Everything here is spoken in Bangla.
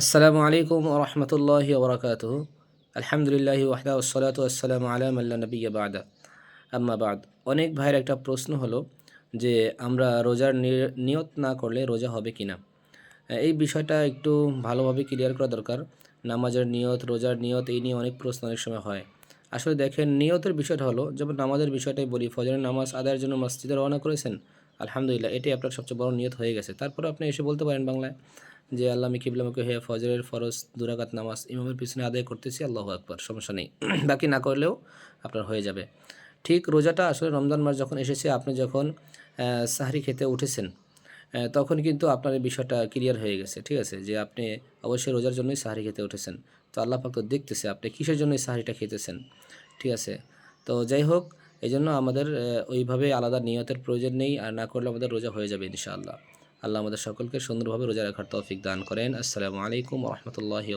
আসসালামু আলাইকুম রহমতুল্লাহ ওবরাকাত আলহামদুলিল্লাহ ওয়াহদা ওসলাত আসসালামু আলাম আল্লাহ নবী বাদা। আম্মা বাদ। অনেক ভাইয়ের একটা প্রশ্ন হলো যে, আমরা রোজার নিয়ত না করলে রোজা হবে কি না এই বিষয়টা একটু ভালোভাবে ক্লিয়ার করা দরকার। নামাজের নিয়ত, রোজার নিয়ত এই নিয়ে অনেক প্রশ্ন অনেক সময় হয়। আসলে দেখেন, নিয়তের বিষয়টা হলো, যেমন নামাজের বিষয়টাই বলি, ফজরের নামাজ আদায়ের জন্য মসজিদে রওনা করেছেন, আলহামদুলিল্লাহ, এটাই আপনার সবচেয়ে বড় নিয়ত হয়ে গেছে। তারপরে আপনি এসে বলতে পারেন বাংলায়। যে আল্লাহ আমি কিবলামুখী হয়ে ফজরের ফরজ দুরাকাত নামাজ ইমামের পিছনে আদায় করতেছি, আল্লাহ আকবর, সমস্যা নেই। বাকি না করলেও আপনার হয়ে যাবে। ঠিক রোজাটা আসলে রমজান মাস যখন এসেছে, আপনি যখন সাহরি খেতে উঠেছেন তখন কিন্তু আপনার এই বিষয়টা ক্লিয়ার হয়ে গেছে, ঠিক আছে? যে আপনি অবশ্যই রোজার জন্যই সাহারি খেতে উঠেছেন। তো আল্লাহ পাক তো দেখতেছে আপনি কিসের জন্যই সাহারিটা খেতেছেন, ঠিক আছে? তো যাই হোক এই জন্য আমাদের ওইভাবে আলাদা নিয়তের প্রয়োজন নেই, আর না করলে আমাদের রোজা হয়ে যাবে ইনশাআল্লাহ। আল্লাহ আমাদের সকলকে সুন্দরভাবে রোজা রাখার তৌফিক দান করেন। আসসালামু আলাইকুম রহমতুল্লাহি